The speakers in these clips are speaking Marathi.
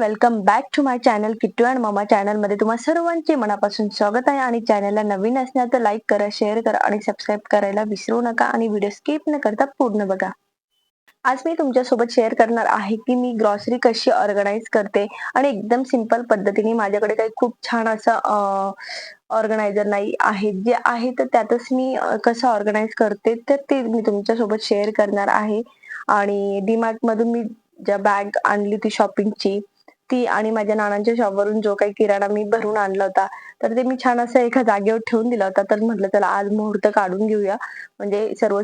Welcome back to my channel Kittu and Mama चॅनलमध्ये तुम्हा सर्वांचे मनापासून स्वागत आहे. आणि चॅनलला नवीन असणार तर लाईक करा शेअर करा आणि सबस्क्राईब करायला विसरू नका आणि व्हिडिओ स्किप न करता पूर्ण बघा. आज मी तुमच्यासोबत शेअर करणार आहे की मी ग्रॉसरी कशी ऑर्गनाईज करते आणि एकदम सिंपल पद्धतीने माझ्याकडे काही खूप छान असं ऑर्गनायझर नाही आहे. जे आहे तर त्यातच मी कसं ऑर्गनाईज करते तर ते मी तुमच्यासोबत शेअर करणार आहे. आणि डीमार्ट मधून मी ज्या बॅग आणली ती शॉपिंगची ती आणि माझ्या नानांच्या शॉपवरून जो काही किराणा मी भरून आणला होता तर ते मी छान असं एका जागेवर ठेवून दिला होता. तर म्हटलं चला आज मुहूर्त काढून घेऊया. म्हणजे सर्व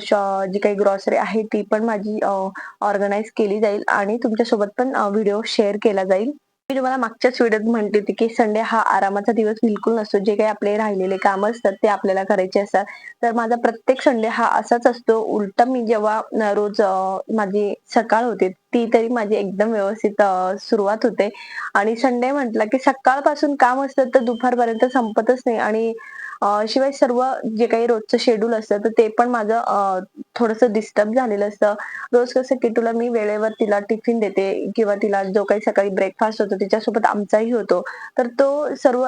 जी काही ग्रॉसरी आहे ती पण माझी ऑर्गनाईज केली जाईल आणि तुमच्यासोबत पण व्हिडिओ शेअर केला जाईल. मी तुम्हाला मागच्याच व्हिडिओत म्हणते होती की संडे हा आरामाचा दिवस बिलकुल नसतो. जे काही आपले राहिलेले काम असतात ते आपल्याला करायचे असतात. तर माझा प्रत्येक संडे हा असाच असतो. उलटा मी जेव्हा रोज माझी सकाळ होते ती तरी माझी एकदम व्यवस्थित सुरुवात होते. आणि संडे म्हटलं की सकाळपासून काम असतं तर दुपारपर्यंत संपतच नाही. आणि शिवाय सर्व जे काही रोजचं शेड्यूल असतं तर ते पण माझं थोडस डिस्टर्ब झालेलं असतं. रोज कसं की तुला मी वेळेवर तिला टिफिन देते किंवा तिला जो काही सकाळी ब्रेकफास्ट होतो तिच्यासोबत आमचाही होतो. तर तो सर्व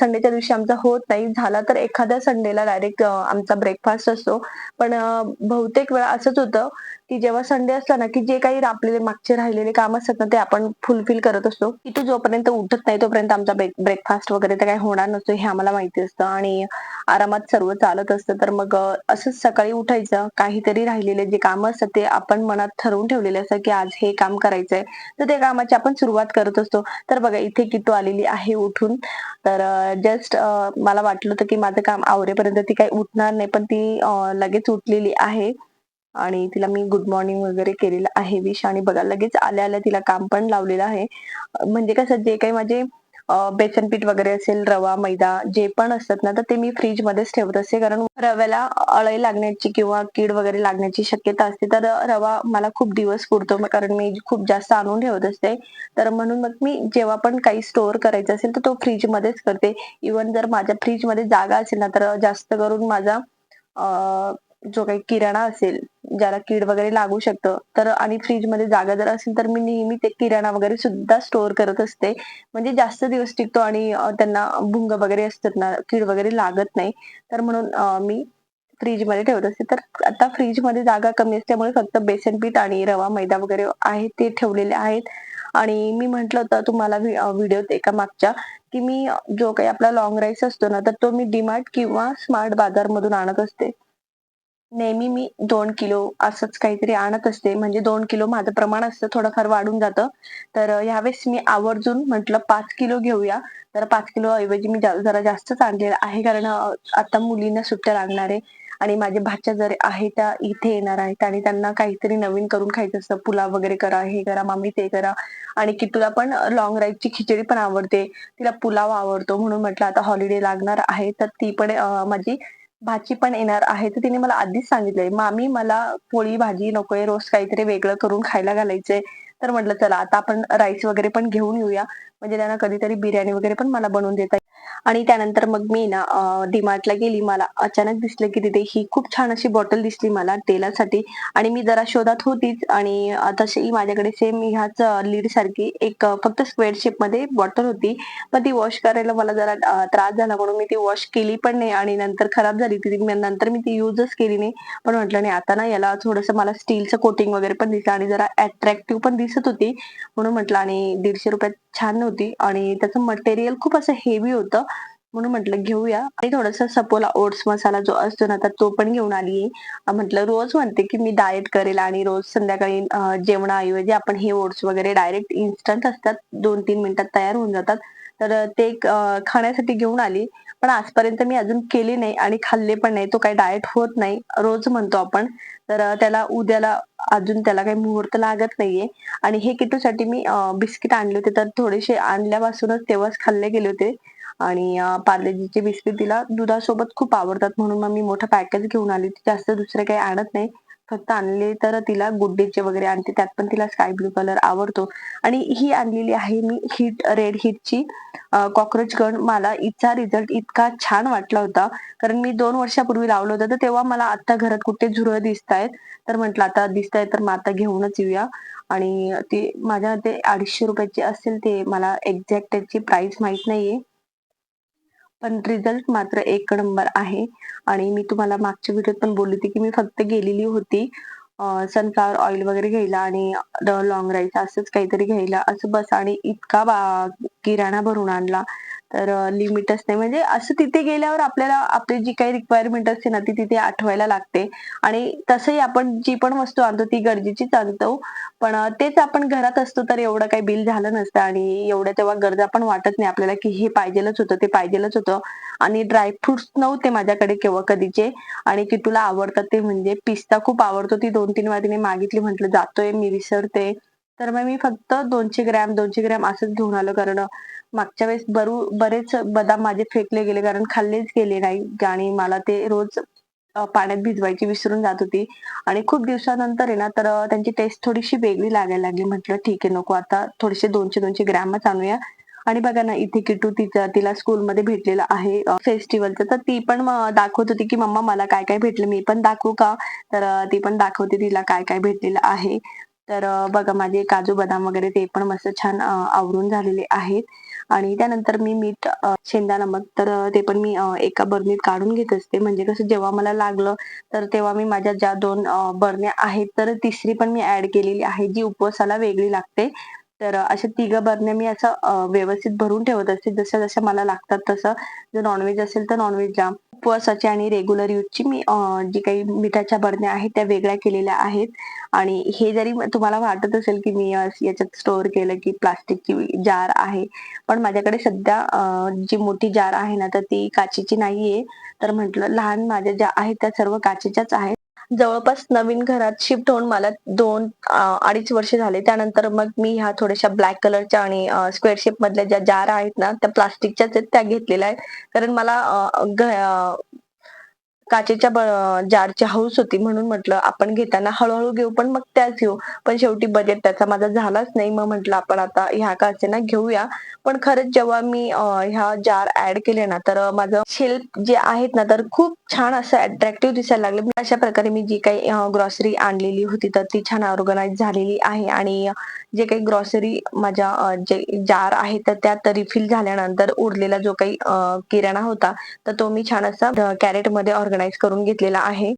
संडेच्या दिवशी आमचा होत नाही. झाला तर एखाद्या संडेला डायरेक्ट आमचा ब्रेकफास्ट असतो. पण बहुतेक वेळा असंच होतं की जेव्हा संडे असला ना की जे काही आपले मागचे राहिलेले काम असतात ना ते आपण फुलफिल करत असतो. की तू जोपर्यंत उठत नाही तोपर्यंत आमचा ब्रेकफास्ट वगैरे तर काही होणार नसतो हे आम्हाला माहिती असतं. आणि आरामात सर्व चालत असतं. तर मग असंच सकाळी उठायचं. काहीतरी राहिलेले जे काम असतात ते आपण मनात ठरवून ठेवलेले असतं की आज हे काम करायचंय. तर त्या कामाची आपण सुरुवात करत असतो. तर बघा इथे किटू आलेली आहे उठून. तर जस्ट मला वाटलं होतं की माझं काम आवरेपर्यंत ती काही उठणार नाही पण ती लगेच उठलेली आहे. आणि तिला मी गुड मॉर्निंग वगैरे केलेलं आहे विश आणि बघा लगेच आल्या आल्या तिला काम पण लावलेलं आहे. म्हणजे कसं जे काही माझे बेसन पीठ वगैरे असेल रवा मैदा जे पण असतात ना तर ते मी फ्रीज मध्येच ठेवत असते. कारण रव्याला अळई लागण्याची किंवा कीड वगैरे लागण्याची शक्यता असते. तर रवा मला खूप दिवस पुरतो. कारण मी खूप जास्त आणून ठेवत असते. तर म्हणून मग मी जेव्हा पण काही स्टोअर करायचं असेल तर तो फ्रीज मध्येच करते. इवन जर माझ्या फ्रीजमध्ये जागा असेल ना तर जास्त करून माझा अं, जो काही किराणा असेल ज्याला कीड वगैरे लागू शकतं तर आणि फ्रीजमध्ये जागा जर असेल तर मी नेहमी ते किराणा वगैरे सुद्धा स्टोअर करत असते. म्हणजे जास्त दिवस टिकतो आणि त्यांना भुंग वगैरे असतात ना कीड वगैरे लागत नाही. तर म्हणून मी फ्रीजमध्ये ठेवत असते. तर आता फ्रीजमध्ये जागा कमी असल्यामुळे फक्त बेसन पीठ आणि रवा मैदा वगैरे आहे ते ठेवलेले आहेत. आणि मी म्हंटल होतं तुम्हाला व्हिडिओत एका मागच्या की मी जो काही आपला लॉंग राईस असतो ना तर तो मी डीमार्ट किंवा स्मार्ट बाजार मधून आणत असते. नेहमी मी दोन किलो असंच काहीतरी आणत असते. म्हणजे दोन किलो माझं प्रमाण असतं थोडंफार वाढून जातं. तर ह्यावेळेस मी आवर्जून म्हटलं पाच किलो घेऊया. तर पाच किलो ऐवजी मी जरा जास्तच आणलेलं आहे. कारण आता मुलींना सुट्ट्या लागणार आहे. आणि माझे भाच्या जर आहे त्या इथे येणार आहेत. आणि त्यांना काहीतरी नवीन करून खायचं असतं. पुलाव वगैरे करा हे करा मामी ते करा. आणि तुला पण लॉंग ची खिचडी पण आवडते. तिला पुलाव आवडतो म्हणून म्हटलं आता हॉलिडे लागणार आहे. तर ती पण माझी भाजी पण येणार आहे तर तिने मला आधीच सांगितलंय मामी मला पोळी भाजी नकोय रोज काहीतरी वेगळं करून खायला घालायचंय तर म्हटलं चला आता आपण राईस वगैरे पण घेऊन येऊया म्हणजे त्यांना कधीतरी बिर्याणी वगैरे पण मला बनवून देता येईल. आणि त्यानंतर मग मी ना डीमार्टला गेली. मला अचानक दिसलं की तिथे ही खूप छान अशी बॉटल दिसली मला तेलासाठी. आणि मी जरा शोधात होतीच. आणि तशी माझ्याकडे सेम ह्याच लीड सारखी एक फक्त स्क्वेअर शेपमध्ये बॉटल होती. पण ती वॉश करायला मला जरा त्रास झाला. म्हणून मी ती वॉश केली पण नाही. आणि नंतर खराब झाली. ती नंतर मी ती युजच केली नाही. पण म्हटलं नाही आता ना याला थोडस मला स्टीलचं कोटिंग वगैरे पण दिसलं. आणि जरा अट्रॅक्टिव्ह पण दिसत होती. म्हणून म्हटलं आणि दीडशे रुपयात छान नव्हती. आणि त्याचं मटेरियल खूप असं हेवी होतं. म्हणून म्हटलं घेऊया. आणि थोडासा सपोला ओट्स मसाला जो असतो ना तर तो पण घेऊन आली म्हटलं रोज म्हणते की मी डाएट करेल आणि रोज संध्याकाळी जेवणाऐवजी आपण हे ओट्स वगैरे डायरेक्ट इन्स्टंट असतात. दोन तीन मिनिटात तयार होऊन जातात. तर ते खाण्यासाठी घेऊन आली. पण आजपर्यंत मी अजून केली नाही आणि खाल्ले पण नाही. तो काही डाएट होत नाही. रोज म्हणतो आपण. तर त्याला उद्याला अजून त्याला काही मुहूर्त लागत नाहीये. आणि हे किटूसाठी मी बिस्किट आणले होते. तर थोडेसे आणल्यापासूनच तेव्हाच खाल्ले गेले होते. आणि पार्लेजीचे बिस्किट तिला दुधासोबत खूप आवडतात म्हणून मग मी मोठं पॅकेज घेऊन आली. ती जास्त दुसरे काही आणत नाही. फक्त आणले तर तिला गुड डेचे वगैरे आणते. त्यात पण तिला स्काय ब्लू कलर आवडतो. आणि ही आणलेली आहे मी हिट रेड हिटची कॉक्रोच गण. मला इचा रिझल्ट इतका छान वाटला होता. कारण मी दोन वर्षापूर्वी लावलं होतं. तर तेव्हा मला आता घरात कुठे झुरळ दिसत आहेत तर म्हटलं आता दिसत आहे तर मग आता घेऊनच येऊया. आणि ते माझ्या ते अडीचशे रुपयाचे असेल ते मला एक्झॅक्ट त्याची प्राइस माहीत नाहीये. पण रिझल्ट मात्र एक नंबर आहे. आणि मी तुम्हाला मागच्या व्हिडिओत पण बोलली होती की मी फक्त गेलेली होती सनफ्लावर ऑइल वगैरे घ्यायला आणि लॉंग राईस असंच काहीतरी घ्यायला. असं बस आणि इतका बा किराणा भरून आणला. तर लिमिटच नाही म्हणजे असं तिथे गेल्यावर आपल्याला आपली जी काही रिक्वायरमेंट असते ना ती तिथे आठवायला लागते. आणि तसंही आपण जी पण वस्तू आणतो ती गरजेचीच आणतो. पण तेच आपण घरात असतो तर एवढं काही बिल झालं नसतं. आणि एवढ्या तेव्हा गरजा पण वाटत नाही आपल्याला की हे पाहिजेलच होतं ते पाहिजेलच होतं. आणि ड्रायफ्रुट्स नव्हते माझ्याकडे केव्हा कधीचे. आणि की तुला आवडतात ते म्हणजे पिस्ता खूप आवडतो. ती दोन तीन वाटीने मागितली म्हटलं जातोय मी विसरते. तर मग मी फक्त दोनशे ग्रॅम दोनशे ग्रॅम असंच घेऊन आलो. कारण मागच्या वेळेस बरू बरेच बदाम माझे फेकले गेले. कारण खाल्लेच गेले नाही. आणि मला ते रोज पाण्यात भिजवायची विसरून जात होती. आणि खूप दिवसानंतर आहे ना तर त्यांची टेस्ट थोडीशी वेगळी लागायला लागली. म्हटलं ठीक आहे नको आता थोडेसे दोनशे दोनशे ग्रॅमच आणूया. आणि बघा ना इथे किटू तिचं तिला स्कूलमध्ये भेटलेलं आहे फेस्टिवलचं तर ती पण दाखवत होती की मम्मा मला काय काय भेटलं? मी पण दाखवू का? तर ती पण दाखवते तिला काय काय भेटलेलं आहे. तर बघा माझे काजू बदाम वगैरे ते पण मस्त छान आवरून झालेले आहेत. आणि त्यानंतर मी मीठ शेंदा नमक तर ते पण मी एका बरणीत काढून घेत असते. म्हणजे कसं जेव्हा मला लागलं तर तेव्हा मी माझ्या ज्या दोन बरण्या आहेत तर तिसरी पण मी ऍड केलेली आहे जी उपवासाला वेगळी लागते. तर अशा तिघ बरण्या मी असं व्यवस्थित भरून ठेवत असते. जशा जशा मला लागतात तसं. जर नॉनव्हेज असेल तर नॉनव्हेजला उपवासाची आणि रेग्युलर यूजची मी जी काही मिठाच्या बरण्या आहेत त्या वेगळ्या केलेल्या आहेत. आणि हे जरी तुम्हाला वाटत असेल की मी याच्यात स्टोअर केलं की प्लास्टिकची जार आहे. पण माझ्याकडे सध्या जी मोठी जार आहे ना तर ती काचेची नाहीये. तर म्हटलं लहान माझ्या ज्या आहेत त्या सर्व काचेच्याच आहेत. जवळपास नवीन घरात शिफ्ट होऊन मला दोन अडीच वर्ष झाले. त्यानंतर मग मी ह्या थोड्याशा ब्लॅक कलरच्या आणि स्क्वेअर शेप मधल्या ज्या जार आहेत ना त्या प्लास्टिकच्याच आहेत त्या घेतलेल्या आहेत. कारण मला काचेच्या जारची हौस होती म्हणून म्हटलं आपण घेताना हळूहळू घेऊ पण मग त्याच घेऊ पण शेवटी बजेट त्याचा माझा झालाच नाही. मग म्हटलं आपण आता ह्या काचेना घेऊया. पण खरंच जेव्हा मी ह्या जार ऍड केले ना तर माझं शेल्फ जे आहेत ना तर खूप छान असं अट्रॅक्टिव्ह दिसायला लागले. म्हणजे अशा प्रकारे मी जी काही ग्रॉसरी आणलेली होती तर ती छान ऑर्गनाईज झालेली आहे. आणि जे काही ग्रॉसरी माझ्या जे जार आहे तर त्यात रिफिल झाल्यानंतर उरलेला जो काही किराणा होता तर तो मी छान असा कॅरेटमध्ये ऑर्गनाईज करून घेतलेला आहे.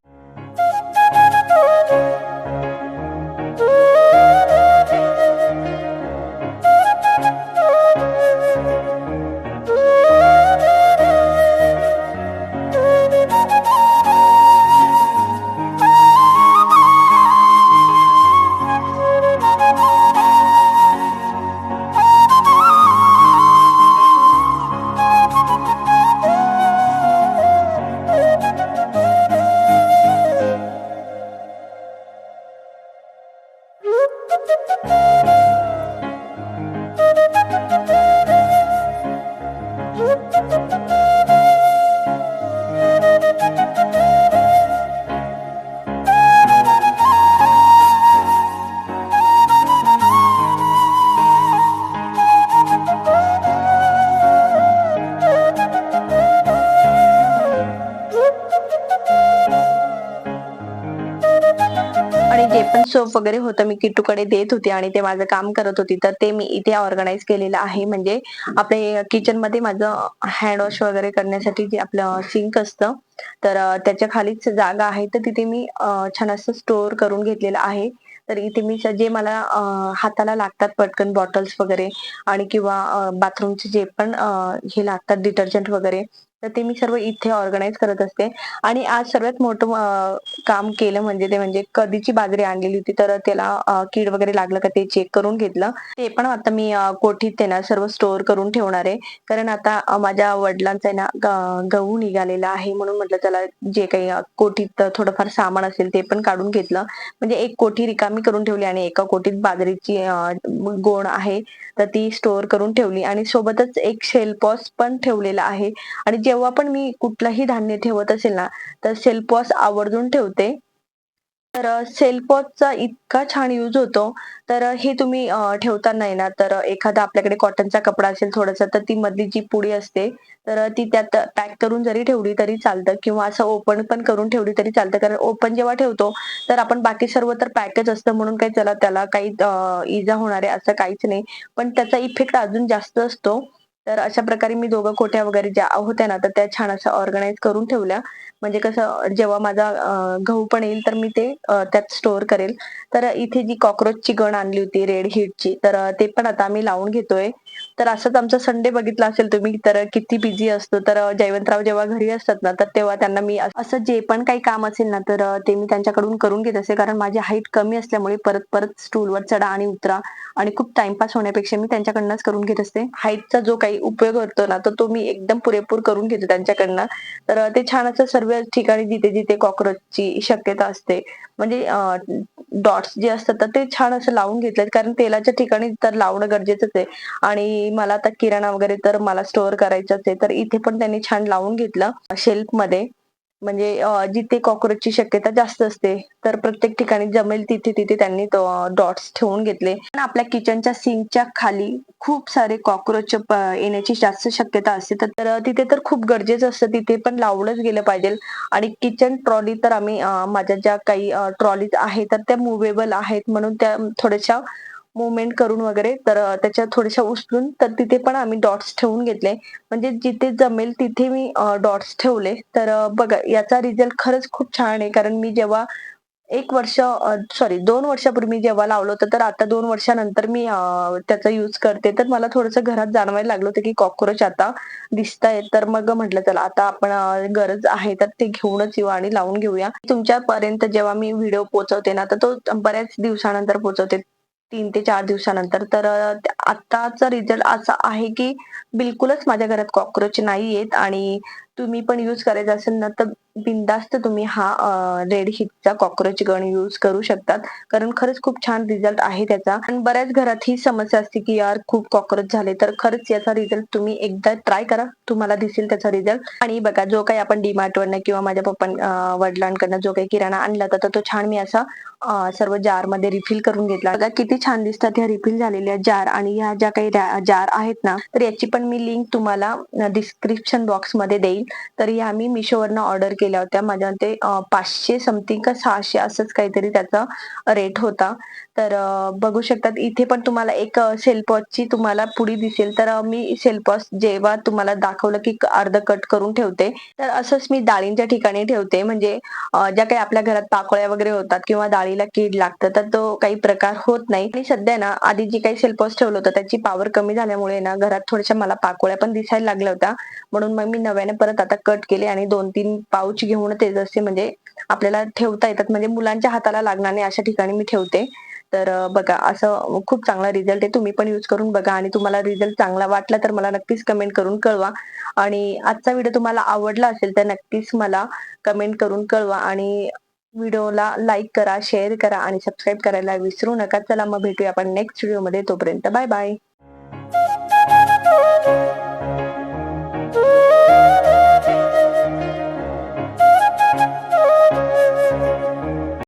पण सोप वगैरे होतं. मी किटूकडे देत होते आणि ते माझं काम करत होती. तर ते मी इथे ऑर्गनाईज केलेलं आहे. म्हणजे आपले किचनमध्ये माझं हँड वॉश वगैरे करण्यासाठी जे आपलं सिंक असतं तर त्याच्या खालीच जागा आहे. तर तिथे मी छान असं स्टोअर करून घेतलेलं आहे. तर इथे मी जे मला हाताला लागतात पटकन बॉटल्स वगैरे आणि किंवा बाथरूमचे जे पण हे लागतात डिटर्जंट वगैरे तर ते मी सर्व इथे ऑर्गनाईज करत असते. आणि आज सर्वात मोठं काम केलं म्हणजे ते म्हणजे कधीची बाजरी आणलेली होती तर त्याला कीड वगैरे लागलं का ते चेक करून घेतलं. ते पण आता मी कोठीत ते ना सर्व स्टोअर करून ठेवणार आहे. कारण आता माझ्या वडिलांचा ना गहू निघालेला आहे म्हणून म्हटलं त्याला जे काही कोठीत थोडंफार सामान असेल ते पण काढून घेतलं. म्हणजे एक कोठी रिकामी करून ठेवली आणि एका कोठीत बाजरीची गोण आहे तर ती स्टोअर करून ठेवली. आणि सोबतच एक शेलपॉस पण ठेवलेला आहे. आणि जेव्हा पण मी कुठलंही धान्य ठेवत असेल ना तर सेल्फवॉश आवर्जून ठेवते. तर सेलपॉटचा इतका छान यूज होतो. तर हे तुम्ही ठेवताना आहे ना तर एखादा आपल्याकडे कॉटनचा कपडा असेल थोडासा तर ती मधली जी पुडी असते तर ती त्यात पॅक करून जरी ठेवली तरी चालतं किंवा असं ओपन पण करून ठेवली तरी चालतं. कारण ओपन जेव्हा ठेवतो तर आपण बाकी सर्व तर पॅकच असतं म्हणून काही त्याला त्याला काही इजा होणार आहे असं काहीच नाही. पण त्याचा इफेक्ट अजून जास्त असतो. तर अशा प्रकारे मी दोघं कोठ्या वगैरे ज्या होत्या ना तर त्या छान असं ऑर्गनाईज करून ठेवल्या. म्हणजे कसं जेव्हा माझा गहू पण येईल तर मी ते त्यात स्टोअर करेल. तर इथे जी कॉक्रोचची गण आणली होती रेड हीटची तर ते पण आता आम्ही लावून घेतोय. तर असंच आमचा संडे बघितला असेल तुम्ही तर किती बिझी असतो. तर जयवंतराव जेव्हा घरी असतात ना तर तेव्हा त्यांना मी असं जे पण काही काम असेल ना तर ते मी त्यांच्याकडून करून घेत असते कारण माझी हाईट कमी असल्यामुळे परत परत स्टूलवर चढा आणि उतरा. आणि खूप टाइमपास होण्यापेक्षा मी त्यांच्याकडनंच करून घेत असते. हाईटचा जो काही उपयोग होतो ना तर तो मी एकदम पुरेपूर करून घेतो त्यांच्याकडनं. तर ते छान असं सर्व ठिकाणी जिथे जिथे कॉक्रोचची शक्यता असते. म्हणजे डॉट्स जे असतात तर ते छान असं लावून घेतलेत. कारण तेलाच्या ठिकाणी तर लावणं गरजेचंच आहे. आणि मला आता किराणा वगैरे तर मला स्टोअर करायचाच आहे तर इथे पण त्यांनी छान लावून घेतलं शेल्फमध्ये. म्हणजे जिथे कॉक्रोचची शक्यता जास्त असते तर प्रत्येक ठिकाणी जमेल तिथे तिथे त्यांनी डॉट्स ठेवून घेतले. आपल्या किचनच्या सिंकच्या खाली खूप सारे कॉक्रोच येण्याची जास्त शक्यता असते. तर तिथे तर खूप गरजेचं असतं तिथे पण लावलंच गेलं पाहिजे. आणि किचन ट्रॉली तर आम्ही माझ्या ज्या काही ट्रॉलीज आहेत तर त्या मुव्हेबल आहेत म्हणून त्या थोड्याशा मुवमेंट करून वगैरे तर त्याच्या थोड्याशा उचलून तर तिथे पण आम्ही डॉट्स ठेवून घेतले. म्हणजे जिथे जमेल तिथे मी डॉट्स ठेवले. तर बघा याचा रिझल्ट खरंच खूप छान आहे. कारण मी जेव्हा एक वर्ष सॉरी दोन वर्षापूर्वी जेव्हा लावलं होतं तर आता दोन वर्षानंतर मी त्याचा यूज करते. तर मला थोडंसं घरात जाणवायला लागलं होतं की कॉक्रोच आता दिसतायत तर मग म्हटलं चला आता आपण गरज आहे तर ते घेऊनच येऊ आणि लावून घेऊया. तुमच्यापर्यंत जेव्हा मी व्हिडिओ पोहोचवते ना तर तो बऱ्याच दिवसानंतर पोहोचवते. तीन ते चार दिवसानंतर. तर आत्ताचा रिझल्ट असा आहे की बिलकुलच माझ्या घरात कॉक्रोच नाही येत आणि तुम्ही पण यूज करायचा असेल ना तर बिनधास्त तुम्ही हा रेड हिटचा कॉक्रोच गण यूज करू शकतात. कारण खरंच खूप छान रिझल्ट आहे त्याचा. आणि बऱ्याच घरात ही समस्या असते की यार खूप कॉक्रोच झाले तर खरंच याचा रिझल्ट तुम्ही एकदा ट्राय करा. तुम्हाला दिसेल त्याचा रिझल्ट आणि बघा जो काही आपण डीमार्टवरनं किंवा माझ्या पप्पा वडिलांकडनं जो काही किराणा आणला होता तर तो छान मी असा सर्व जारमध्ये रिफिल करून घेतला. बघा किती छान दिसतात ह्या रिफिल झालेल्या जार आणि ह्या ज्या काही जार आहेत ना तर याची पण मी लिंक तुम्हाला डिस्क्रिप्शन बॉक्समध्ये देईल तरी आम्ही मिशोवरनं ऑर्डर केल्या होत्या. माझ्या ते पाचशे समथिंग का सहाशे असंच काहीतरी त्याचा रेट होता. तर बघू शकतात. इथे पण तुम्हाला एक सेलपॉसची तुम्हाला पुडी दिसेल. तर मी सेलपॉस जेव्हा तुम्हाला दाखवलं की अर्ध कट करून ठेवते तर असंच मी डाळींच्या ठिकाणी ठेवते. म्हणजे ज्या काही आपल्या घरात पाकोळ्या वगैरे होतात किंवा डाळीला कीड लागतं तर तो काही प्रकार होत नाही. आणि सध्या ना आधी जी काही सेलपॉस ठेवलं होतं त्याची पॉवर कमी झाल्यामुळे ना घरात थोड्याशा मला पाकोळ्या पण दिसायला लागल्या होत्या. म्हणून मग मी नव्याने परत आता कट केले आणि दोन तीन पाऊच घेऊन ते जसे म्हणजे आपल्याला ठेवता येतात. म्हणजे मुलांच्या हाताला लागणार नाही अशा ठिकाणी मी ठेवते. तर बघा असं खूप चांगला रिझल्ट आहे. तुम्ही पण यूज करून बघा आणि तुम्हाला रिझल्ट चांगला वाटला तर मला नक्कीच कमेंट करून कळवा. आणि आजचा व्हिडिओ तुम्हाला आवडला असेल तर नक्कीच मला कमेंट करून कळवा आणि व्हिडिओला लाईक करा शेअर करा आणि सबस्क्राईब करायला विसरू नका. चला मग भेटूया आपण नेक्स्ट व्हिडिओमध्ये तोपर्यंत बाय बाय